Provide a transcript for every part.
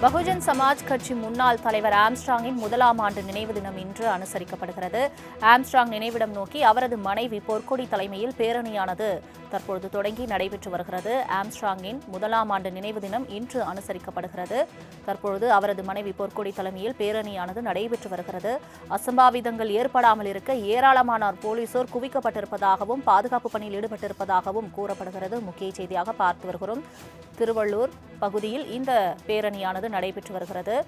பகுஜன் சமாஜ் கட்சி முன்னாள் தலைவர் ஆம்ஸ்ட்ராங்கின் முதலாம் ஆண்டு நினைவு தினம் இன்று அனுசரிக்கப்படுகிறது. ஆம்ஸ்ட்ராங் நினைவிடம் நோக்கி அவரது மனைவி பொற்கொடி தலைமையில் பேரணியானது தற்பொழுது தொடங்கி நடைபெற்று வருகிறது. ஆம்ஸ்ட்ராங்கின் முதலாம் ஆண்டு நினைவு தினம் இன்று அனுசரிக்கப்படுகிறது. தற்பொழுது அவரது மனைவி பொற்கொடி தலைமையில் பேரணியானது நடைபெற்று வருகிறது. அசம்பாவிதங்கள் ஏற்படாமல் இருக்க ஏராளமானோர் போலீசோர் குவிக்கப்பட்டிருப்பதாகவும் பாதுகாப்பு பணியில் ஈடுபட்டிருப்பதாகவும் கூறப்படுகிறது. முக்கிய செய்தியாக பார்த்து வருகிறோம். திருவள்ளூர் பகுதியில் இந்த பேரணியானது நடைபெற்று வருகிறது.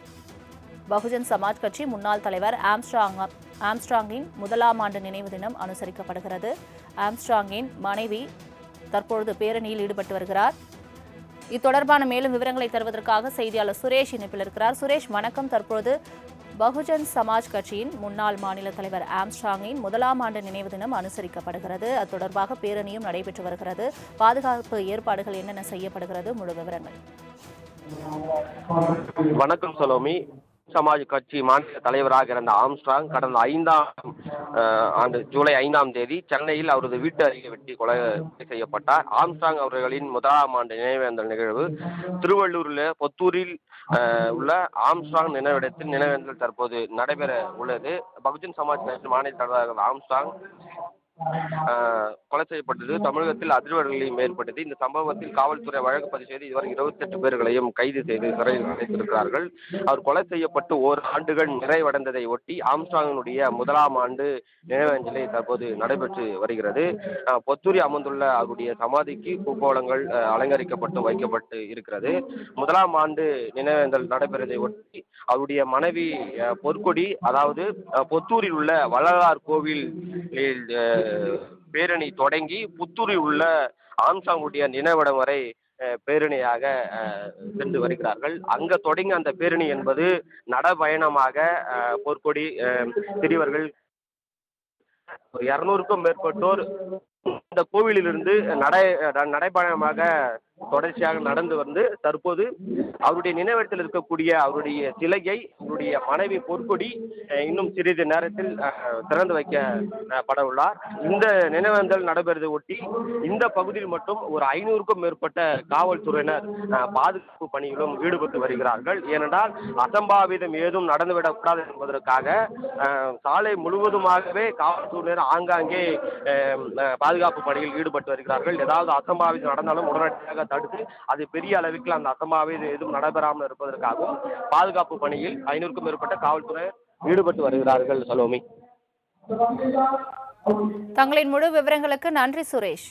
பகுஜன் சமாஜ் கட்சி முன்னாள் தலைவர் ஆம்ஸ்ட்ராங் ஆம்ஸ்ட்ராங்கின் முதலாம் ஆண்டு நினைவு தினம் அனுசரிக்கப்படுகிறது. ஆம்ஸ்ட்ராங்கின் மனைவி தற்பொழுது பேரணியில் ஈடுபட்டு வருகிறார். இத்தொடர்பான மேலும் விவரங்களை தருவதற்காக செய்தியாளர் சுரேஷ் இணைப்பில் இருக்கிறார். சுரேஷ் வணக்கம். தற்பொழுது பகுஜன் சமாஜ் கட்சியின் முன்னாள் மாநில தலைவர் ஆம்ஸ்டாங்கின் முதலாம் ஆண்டு நினைவு தினம் அனுசரிக்கப்படுகிறது. அது தொடர்பாக பேரணியும் நடைபெற்று வருகிறது. பாதுகாப்பு ஏற்பாடுகள் என்னென்ன செய்யப்படுகிறது? முழு விவரங்கள். வணக்கம் சலோமி. சமாஜ் கட்சி மாநில தலைவராக இருந்த ஆம்ஸ்ட்ராங் கடந்த ஐந்தாம் ஆண்டு ஜூலை ஐந்தாம் தேதி சென்னையில் அவரது வீட்டு அருகே வெட்டி கொலை செய்யப்பட்டார். ஆம்ஸ்ட்ராங் அவர்களின் முதலாம் ஆண்டு நினைவேந்தல் நிகழ்வு திருவள்ளூரில் பொத்தூரில் உள்ள ஆம்ஸ்ட்ராங் நினைவிடத்தில் நினைவேந்தல் தற்போது நடைபெற உள்ளது. பகுஜன் சமாஜ் கட்சி மாநில தலைவராக ஆம்ஸ்ட்ராங் கொலை செய்யப்பட்டது. தமிழகத்தில் அதிர்வலையும் ஏற்பட்டது. இந்த சம்பவத்தில் காவல்துறை வழக்கு பதிவு செய்து இதுவரை இருபத்தெட்டு பேர்களையும் கைது செய்து சிறையில் அடைத்திருக்கிறார்கள். அவர் கொலை செய்யப்பட்டு ஓர் ஆண்டுகள் நிறைவடைந்ததை ஒட்டி ஆம்ஸ்டாங்கினுடைய முதலாம் ஆண்டு நினைவஞ்சலி தற்போது நடைபெற்று வருகிறது. ஆஹ் பொத்தூரி அமர்ந்துள்ள அவருடைய சமாதிக்கு பூகோளங்கள் அலங்கரிக்கப்பட்டு வைக்கப்பட்டு இருக்கிறது. முதலாம் ஆண்டு நினைவேந்தல் நடைபெறுவதை ஒட்டி அவருடைய மனைவி பொற்கொடி அதாவது பொத்தூரில் உள்ள வள்ளலார் கோவில் பேரணி தொடங்கி புத்தூரில் உள்ள ஆம்சாங்குடைய நினைவிடம் வரை பேரணியாக சென்று வருகிறார்கள். அங்க தொடங்கி அந்த பேரணி என்பது நடைபயணமாக போர்க்கொடி பொற்கொடி சிறியவர்கள் ஒரு இரநூறுக்கும் மேற்பட்டோர் இந்த கோவிலிலிருந்து நடை நடைபயணமாக தொடர்ச்சியாக நடந்து வந்து தற்போது அவருடைய நினைவிடத்தில் இருக்கக்கூடிய அவருடைய சிலையை அவருடைய மனைவி பொற்கொடி இன்னும் சிறிது நேரத்தில் திறந்து வைக்கப்பட உள்ளார் இந்த நினைவேந்தல் நடைபெறுவதை ஒட்டி இந்த பகுதியில் மட்டும் ஒரு ஐநூறுக்கும் மேற்பட்ட காவல்துறையினர் பாதுகாப்பு பணியிலும் ஈடுபட்டு வருகிறார்கள். ஏனென்றால் அசம்பாவிதம் ஏதும் நடந்துவிடக்கூடாது என்பதற்காக சாலை முழுவதுமாகவே காவல்துறையினர் ஆங்காங்கே பாதுகாப்பு பணியில் ஈடுபட்டு வருகிறார்கள். ஏதாவது அசம்பாவிதம் நடந்தாலும் உடனடியாக தடுத்து அது பெரிய அளவுக்கு அந்த அசம்பாவிதம் எதுவும் நடைபெறாமல் இருப்பதற்காகவும் பாதுகாப்பு பணியில் ஐநூறுக்கும் மேற்பட்ட காவல்துறை ஈடுபட்டு வருகிறார்கள் சலோமி. தங்களின் முழு விவரங்களுக்கு நன்றி சுரேஷ்.